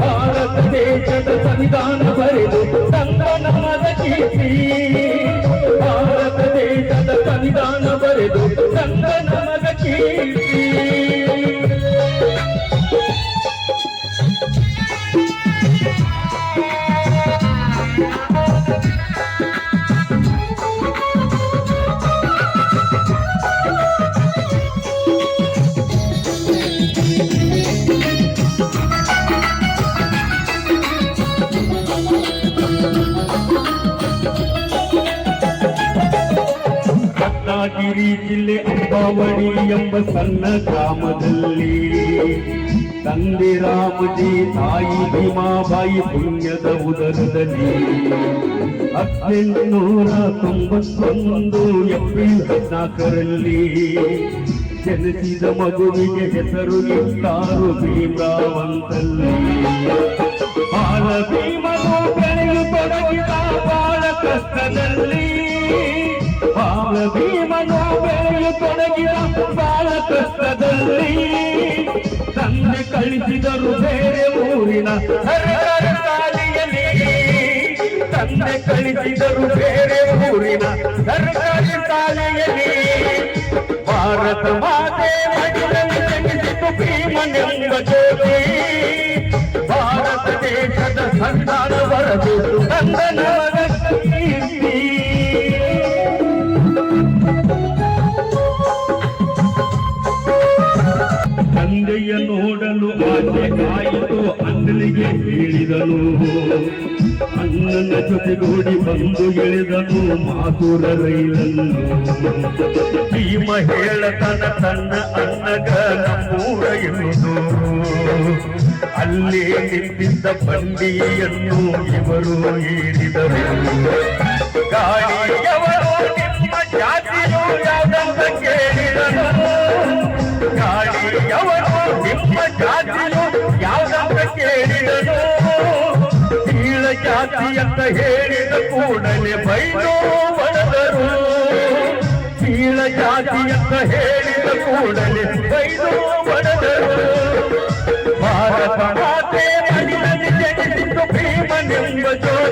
భారతదేశದ సంవిధాన పరిధి సంతన మరచి భారతదేశದ సంవిధాన పరిధి ರತ್ನಗಿರಿ ಜಿಲ್ಲೆ ಅಂಬಾವಡಿ ಎಂಬ ಸಣ್ಣ ಗ್ರಾಮದಲ್ಲಿ. ತಂದೆ ರಾಮಜಿ, ತಾಯಿ ಭೀಮಾಬಾಯಿ ಪುಣ್ಯದ ಉದರದಲ್ಲಿ. ಹದಿನೆಂಟುನೂರ ತೊಂಬತ್ತೊಂದು ಏಪ್ರಿಲ್ ಹದಿನಾಲ್ಕರಲ್ಲಿ ಜನಿಸಿದ ಮಗುವಿಗೆ ಹೆಸರು ಇಟ್ಟಾರು ಭೀಮರಾವಂತಲ್ಲಿ. ಬಾಲ ಭೀಮನು ಬೆಳೆಯುತ್ತೊಡಗಿದ ತಂದೆ ಕಳಿಸಿದರು ಬೇರೆ ಊರಿನ ಸರ್ಕಾರಿ ಶಾಲೆಯಲ್ಲಿ ತಂದೆ ಕಳಿಸಿದರು ಬೇರೆ ಊರಿನ ಸರ್ಕಾರಿ ಶಾಲೆಯಲ್ಲಿ ಭಾರತ ಮಾತೆ ಮಡಿಲಲ್ಲಿ ಜನಿಸಿತು ಭೀಮನೆಂಬ ಜ್ಯೋತಿ ಭಾರತ ದೇಶದ ಸಂತಾನ ತಂದೆಯ ನೋಡಲು ಆಸೆ ಆಯಿತು ಅಂದಲಿಗೆ ಹೇಳಿದನು. ಅಣ್ಣನ ಜೊತೆಗೂಡಿ ಬಂದು ಎಳೆದನು, ಮಾತುರ ರೈಲನ್ನು. ಭೀಮ ಹೇಳತನ ತನ್ನ ಅನ್ನಗ ನಮ್ಮೂರ ಎನ್ನುವುದು ಅಲ್ಲೇ ನಿಂತಿದ್ದ ಬಂಡಿಯನ್ನು ಇವರು ಏರಿದರು ಅಂತ ಹೇಳಿದ ಕೂಡಲೇ ಬೈದು ಬಡದರು ಕೀಳ ಜಾತಿ ಅಂತ ಹೇಳಿದ ಕೂಡಲೇ ಬೈದು ಬಡದರು ಭಾರತ ಮಾತೆ ಮಡಿಲಲ್ಲಿ ಜನಿಸಿತು ಭೀಮನೆಂಬ ಜ್ಯೋತಿ